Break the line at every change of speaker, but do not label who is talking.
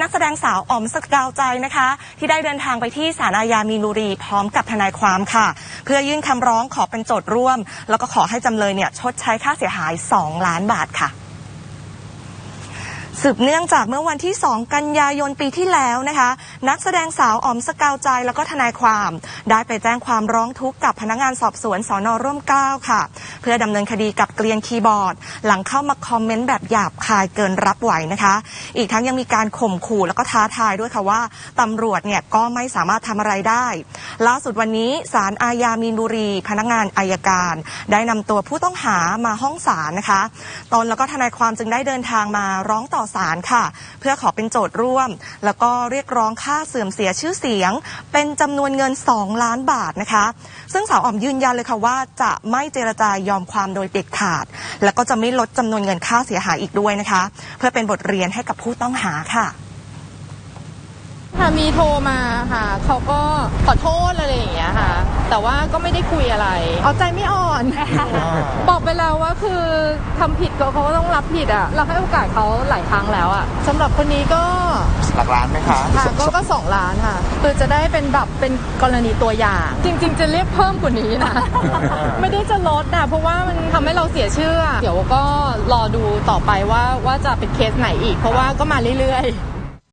นักแสดงสาวอ๋อมสกาวใจนะคะ ที่ได้เดินทางไปที่ศาลอาญามีนบุรีพร้อมกับทนายความค่ะ เพื่อยื่นคำร้องขอเป็นโจทย์ร่วม แล้วก็ขอให้จำเลยเนี่ยชดใช้ค่าเสียหาย 2 ล้านบาทค่ะ สืบเนื่องจากเมื่อวันที่ 2 กันยายนปีที่แล้วนะคะ นักแสดงสาวอ๋อมสกาวใจแล้วก็ทนายความ ได้ไปแจ้งความร้องทุกข์กับพนักงานสอบสวนสอนอร่วมเกล้าค่ะ เพื่อดำเนินคดีกับเกลียนคีย์บอร์ด หลังเข้ามาคอมเมนต์แบบหยาบคายเกินรับไหวนะคะ อีกทั้งยังมีการข่มขู่แล้วก็ท้าทายด้วยค่ะว่าตำรวจเนี่ยก็ไม่สามารถทำอะไรได้ ล่าสุดวันนี้ศาลอาญามีนบุรี พนักงานอายการ ได้นำตัวผู้ต้องหามาห้องศาลนะคะ ตนแล้วก็ทนายความจึงได้เดินทางมาร้องต่อศาลค่ะ เพื่อขอเป็นโจทย์ร่วม แล้วก็เรียกร้องค่าเสื่อมเสียชื่อเสียง เป็นจำนวนเงิน 2 ล้านบาทนะคะ ซึ่งสาวอ๋อมยืนยันเลยค่ะว่าจะไม่เจรจายอมความโดยเด็ดขาด แล้วก็จะไม่ลดจำนวนเงินค่าเสียหายอีกด้วยนะคะ เพื่อเป็นบทเรียนให้กับผู้ต้องหาค่ะ
ค่ะมีโทรมาค่ะเขาก็ขอโทษอะไรอย่างเงี้ยค่ะ แต่ว่าก็ไม่ได้คุยอะไร เอาใจไม่อ่อน บอกไปแล้วว่าคือทำผิดก็เขาก็ต้องรับผิดอะ เราให้โอกาสเขาหลายครั้งแล้วอะสำหรับคนนี้ก็
หลักล้านไหมคะ
ค่ะก็ก็สองล้านค่ะคือจะได้เป็นแบบเป็นกรณีตัวอย่าง จริง ๆ จะเรียกเพิ่มกว่านี้นะ ไม่ได้จะลดนะเพราะว่ามันทำให้เราเสียชื่อ เดี๋ยวก็รอดูต่อไปว่าว่าจะเป็นเคสไหนอีก เพราะว่าก็มาเรื่อยๆ